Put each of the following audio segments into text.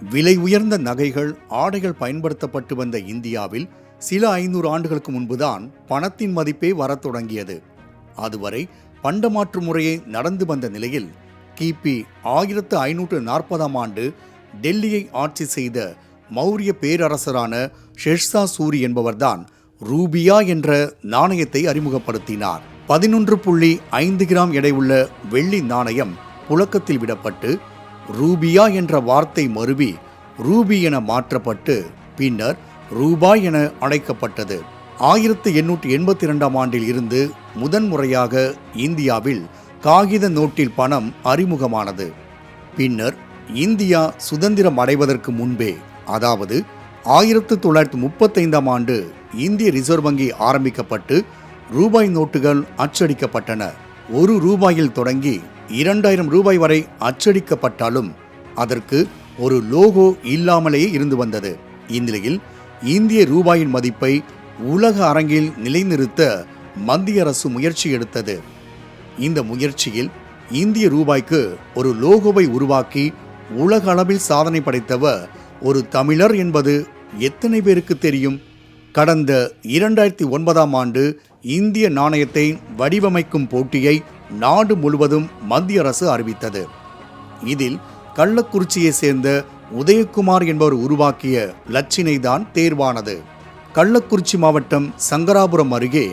விலை உயர்ந்த நகைகள் ஆடைகள் பயன்படுத்தப்பட்டு வந்த இந்தியாவில் சில ஐநூறு ஆண்டுகளுக்கு முன்புதான் பணத்தின் மதிப்பே வரத் தொடங்கியது. அதுவரை பண்டமாற்று முறையே நடந்து வந்த நிலையில் கிபி ஆயிரத்து ஐநூற்று நாற்பதாம் ஆண்டு டெல்லியை ஆட்சி செய்த மௌரிய பேரரசரான ஷெர்ஷா சூரி என்பவர்தான் ரூபியா என்ற நாணயத்தை அறிமுகப்படுத்தினார். பதினொன்று புள்ளி ஐந்து கிராம் எடையுள்ள வெள்ளி நாணயம் புழக்கத்தில் விடப்பட்டு ரூபியா என்ற வார்த்தை மருவி ரூபி என மாற்றப்பட்டு பின்னர் ரூபாய் என அழைக்கப்பட்டது. ஆயிரத்து எண்ணூற்றி எண்பத்தி இரண்டாம் ஆண்டில் இருந்து முதன்முறையாக இந்தியாவில் காகித நோட்டில் பணம் அறிமுகமானது. பின்னர் இந்தியா சுதந்திரம் அடைவதற்கு முன்பே அதாவது ஆயிரத்து தொள்ளாயிரத்து முப்பத்தைந்தாம் ஆண்டு இந்திய ரிசர்வ் வங்கி ஆரம்பிக்கப்பட்டு ரூபாய் நோட்டுகள் அச்சடிக்கப்பட்டன. ஒரு ரூபாயில் தொடங்கி இரண்டாயிரம் ரூபாய் வரை அச்சடிக்கப்பட்டாலும் அதற்கு ஒரு லோகோ இல்லாமலேயே இருந்து வந்தது. இந்நிலையில் இந்திய ரூபாயின் மதிப்பை உலக அரங்கில் நிலைநிறுத்த மத்திய அரசு முயற்சி எடுத்தது. இந்த முயற்சியில் இந்திய ரூபாய்க்கு ஒரு லோகோவை உருவாக்கி உலக அளவில் சாதனை படைத்தவர் ஒரு தமிழர் என்பது எத்தனை பேருக்கு தெரியும்? கடந்த இரண்டாயிரத்தி ஒன்பதாம் ஆண்டு இந்திய நாணயத்தை வடிவமைக்கும் போட்டியை நாடு முழுவதும் மத்திய அரசு அறிவித்தது. இதில் கள்ளக்குறிச்சியை சேர்ந்த உதயகுமார் என்பவர் உருவாக்கிய லட்சினை தான் தேர்வானது. கள்ளக்குறிச்சி மாவட்டம் சங்கராபுரம் அருகே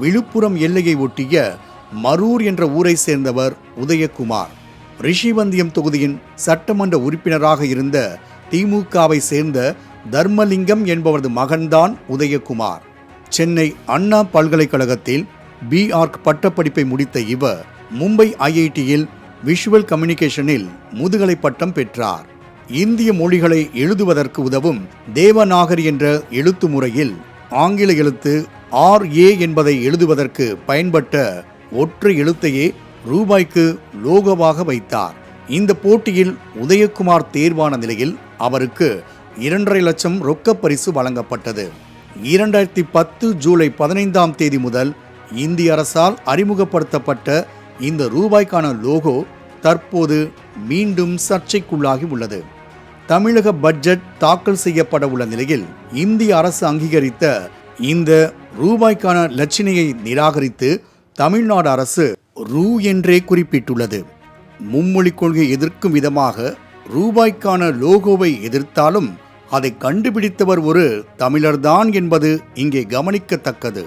விழுப்புரம் எல்லையை ஒட்டிய மரூர் என்ற ஊரை சேர்ந்தவர் உதயகுமார். ரிஷிவந்தியம் தொகுதியின் சட்டமன்ற உறுப்பினராக இருந்த திமுகவை சேர்ந்த தர்மலிங்கம் என்பவரது மகன்தான் உதயகுமார். சென்னை அண்ணா பல்கலைக்கழகத்தில் பிஆர்க் பட்டப்படிப்பை முடித்த இவர் மும்பை ஐஐடியில் விஷுவல் கம்யூனிகேஷனில் முதுகலை பட்டம் பெற்றார். இந்திய மொழிகளை எழுதுவதற்கு உதவும் தேவநாகரி என்ற எழுத்து முறையில் ஆங்கில எழுத்து ஆர் ஏ என்பதை எழுதுவதற்கு பயன்பட்ட ஒற்றை எழுத்தையே ரூபாய்க்கு லோகோவாக வைத்தார். இந்த போட்டியில் உதயகுமார் தேர்வான நிலையில் அவருக்கு இரண்டரை லட்சம் ரொக்கப் பரிசு வழங்கப்பட்டது. இரண்டாயிரத்தி பத்து ஜூலை பதினைந்தாம் தேதி முதல் இந்திய அரசால் அறிமுகப்படுத்தப்பட்ட இந்த ரூபாய்க்கான லோகோ தற்போது மீண்டும் சர்ச்சைக்குள்ளாகி உள்ளது. தமிழக பட்ஜெட் தாக்கல் செய்யப்பட உள்ள நிலையில் இந்திய அரசு அங்கீகரித்த இந்த ரூபாய்க்கான லட்சணையை நிராகரித்து தமிழ்நாடு அரசு ரூ என்றே குறிப்பிட்டுள்ளது. மும்மொழி கொள்கை எதிர்க்கும் விதமாக ரூபாய்க்கான லோகோவை எதிர்த்தாலும் அதை கண்டுபிடித்தவர் ஒரு தமிழர்தான் என்பது இங்கே கவனிக்கத்தக்கது.